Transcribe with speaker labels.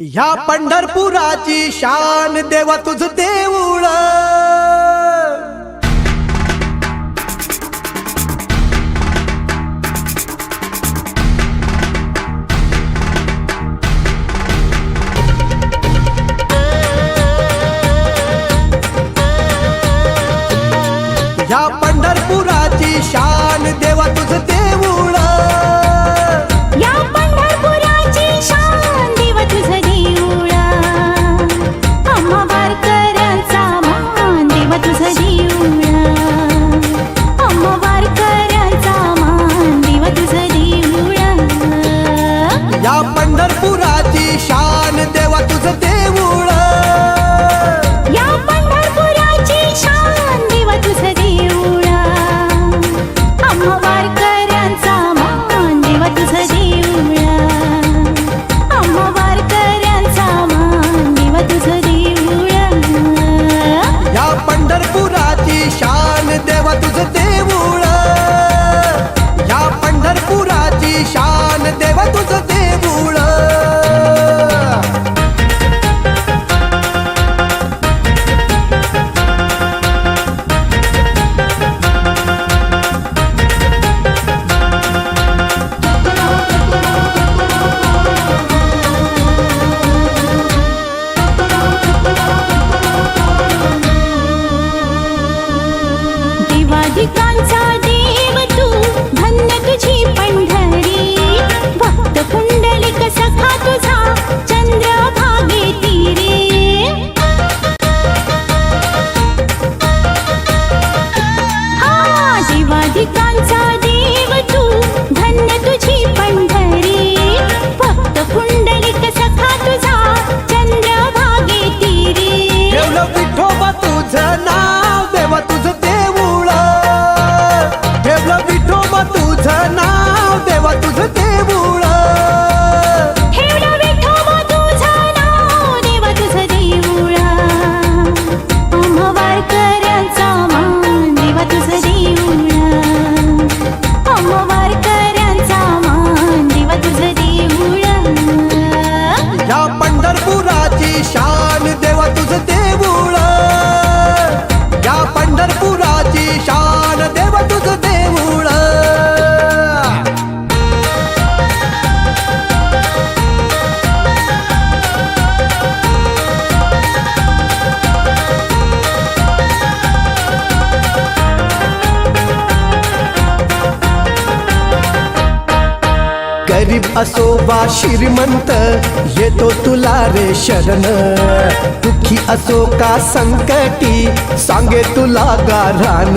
Speaker 1: ह्या पंढरपुराची शान देवा तुझ देऊळ.
Speaker 2: या पंढरपुराची शान देव. 我的
Speaker 1: 爱在。शान देवा तुझ
Speaker 2: ते
Speaker 1: गरीब असो वा श्रीमंत येतो तुला रे शरण. दुःखी असो का संकटी सांगे तुला गारान